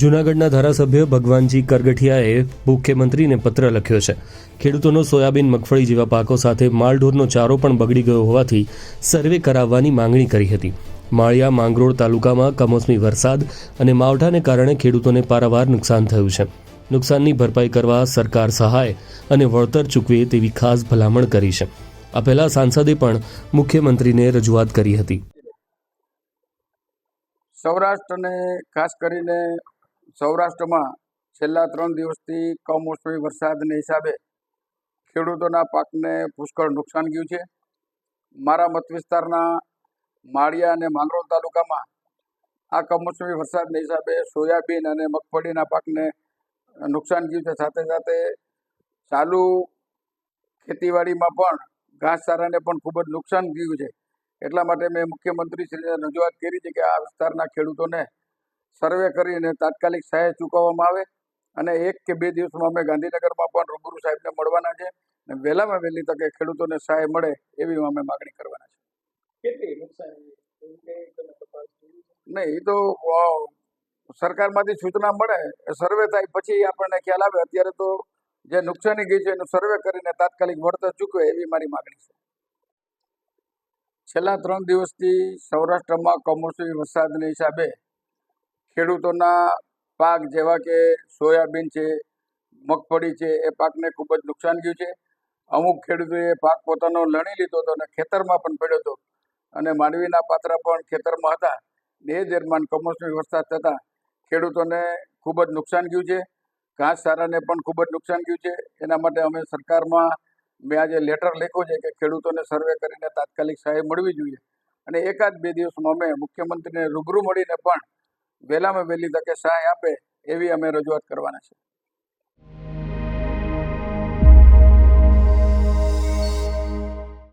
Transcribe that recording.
જૂનાગઢના ધારાસભ્ય ભગવાનજી કરગઠિયાએ મુખ્યમંત્રીને પત્ર લખ્યો છે. ખેડૂતોનો સોયાબીન, મગફળી જેવા પાકો સાથે માલઢોરનો ચારો પણ બગડી ગયો હોવાથી સર્વે કરાવવાની માંગણી કરી હતી. માળિયા, માંગરોળ તાલુકામાં કમોસમી વરસાદ અને માવઠાને કારણે ખેડૂતોને પારાવાર નુકસાન થયું છે. નુકસાનની ભરપાઈ કરવા સરકાર સહાય અને વળતર ચૂકવે તેવી ખાસ ભલામણ કરી છે. આ પહેલા સાંસદે પણ મુખ્યમંત્રીને રજૂઆત કરી હતી. સૌરાષ્ટ્ર અને ખાસ કરીને સૌરાષ્ટ્રમાં છેલ્લા ત્રણ દિવસથી કમોસમી વરસાદને હિસાબે ખેડૂતોના પાકને પુષ્કળ નુકસાન ગયું છે. મારા મત વિસ્તારના માળિયા અને માંગરોળ તાલુકામાં આ કમોસમી વરસાદને હિસાબે સોયાબીન અને મગફળીના પાકને નુકસાન ગયું છે. સાથે સાથે ચાલુ ખેતીવાડીમાં પણ ઘાસચારાને પણ ખૂબ જ નુકસાન ગયું છે. એટલા માટે મેં મુખ્યમંત્રીશ્રીને રજૂઆત કરી છે કે આ વિસ્તારના ખેડૂતોને સર્વે કરીને તાત્કાલિક સહાય ચૂકવવામાં આવે અને એક કે બે દિવસમાં અમે ગાંધીનગરમાં પણ રૂબરૂ સાહેબને મળવાના છે અને વહેલામાં વહેલી તકે ખેડૂતોને સહાય મળે એવી અમે માગણી કરવાના છે? નહીં એ તો સરકારમાંથી સૂચના મળે સર્વે થાય પછી આપણને ખ્યાલ આવે. અત્યારે તો જે નુકસાની ગઈ છે એનું સર્વે કરીને તાત્કાલિક વળતર ચૂકવે એવી મારી માગણી છે. છેલ્લા ત્રણ દિવસથી સૌરાષ્ટ્રમાં કમોસમી વરસાદને હિસાબે ખેડૂતોના પાક જેવા કે સોયાબીન છે, મગફળી છે, એ પાકને ખૂબ જ નુકસાન ગયું છે. અમુક ખેડૂતોએ પાક પોતાનો લણી લીધો હતો અને ખેતરમાં પણ પડ્યો હતો. અને માંડવીના પાત્રા પણ ખેતરમાં હતા. એ દરમિયાન કમોસમી વરસાદ થતાં ખેડૂતોને ખૂબ જ નુકસાન ગયું છે. ઘાસચારાને પણ ખૂબ જ નુકસાન ગયું છે. એના માટે અમે સરકારમાં મેં આજે લેટર લખ્યો છે કે ખેડૂતોને સર્વે કરીને તાત્કાલિક સહાય મળવી જોઈએ. અને એકાદ બે દિવસમાં અમે મુખ્યમંત્રીને રૂબરૂ મળીને પણ વહેલામાં વહેલી તકે સહાય આપે એવી અમે રજૂઆત કરવાના છે.